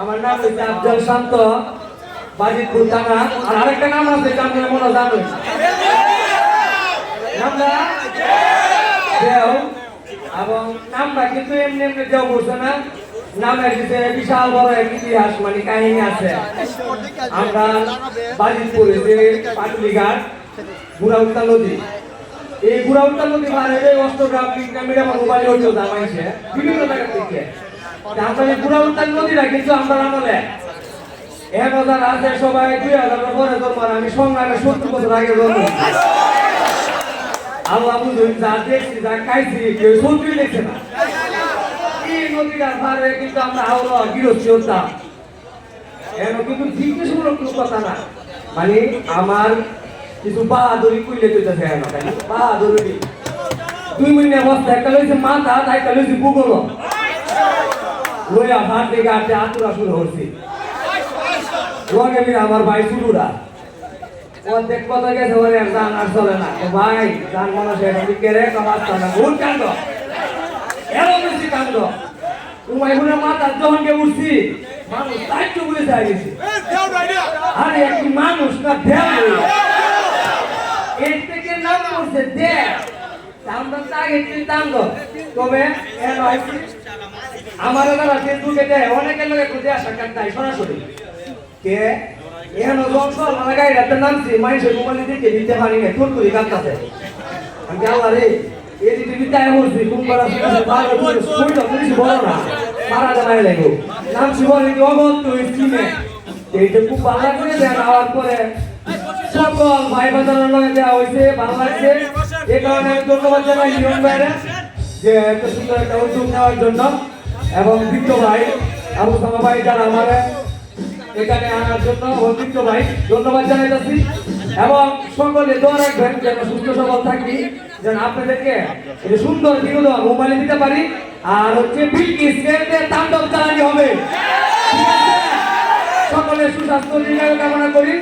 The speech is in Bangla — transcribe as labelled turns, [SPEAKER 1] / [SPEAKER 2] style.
[SPEAKER 1] আমার নাম হচ্ছে আফজল শান্ত, বাজিতপুর থানা। আর আরেকটা নাম আছে আপনারা মনে জানেন এবং নামটা কিন্তু এমনি এমনি বলছে না। নামের বিশাল বড় এক ইতিহাস মানে কাহিনী আছে। আমরা যে পাটুলিঘাট বুড়াউত্তা নদী। এই বুড়াউত্তা নদী পারে অষ্টগ্রাম মোবাইল দামাইছে বিভিন্ন তা আমরা এই বুড়াউত্তা নদীটা কিন্তু আমরা আমলে এক হাজার আছে সবাই, দুই হাজার পরে তোমার আমি সংগ্রামে সত্তর বছর আগে জন্ম। আল্লাহ বুঝুন, যা দেখছি, যা খাইছি, কেউ সত্যি দেখছে না। মানে মাথা একটা লইছে ভূগোল লইয়া ভাত থেকে আটে আতুরা শুরু হচ্ছে ওকে বিনা আমার ভাই শুরুরা অর্ধেক কথা গেছে, ওরে আর আর চলে না। তো ভাই গান মানুষ এখন কেড়ে কমাচ্ছে না, ভুল কাণ্ড। এত বেশি কাণ্ড। তোমার এখানে মাথা যখন কে উঠছি, মানুষ দায়িত্ব বলে যায় গেছে আরে, একটি মানুষ না দেব এর থেকে নাম করছে দেব আমরা তাকে চিন্তাম তবে এর আমার দ্বারা ফেসবুকে দেয়, অনেকের লোক একটু দেয়া সাক্ষাৎ নাই, সরাসরি। কে? এখন আমার গাড়ি রাতে নামছি, মানুষের মোবাইলে দিকে দিতে পারি না তোর করি কাঁদতাছে। আমি আল্লাহ রে, এই দিকে দিতে আয় বলছি কোন করা করে পুলিশ বলো না, মারা জানাই লাগো নাম শিবনে কি অগন্ত স্কিমে? এইটা খুব ভালো করে দেন আওয়ার পরে সকল ভাই বাজারের লগে দেওয়া হয়েছে, ভালো লাগছে। এই কারণে আমি ধন্যবাদ জানাই নিয়ম বাইরে যে এত সুন্দর একটা উদ্যোগ নেওয়ার জন্য। এবং বৃত্ত ভাই, আবু সামা ভাই যারা আমার এখানে আনার জন্য অতিরিক্ত ভাই, ধন্যবাদ জানাইতেছি। এবং সকলে দোয়া রাখবেন যেন সুস্থ সবল থাকি, যেন আপনাদেরকে সুন্দর বিনোদন মোবাইলে দিতে পারি। আর হচ্ছে বিলকি স্কেলতে তাণ্ডব চালানি হবে। সকলে সুস্বাস্থ্য কামনা করি।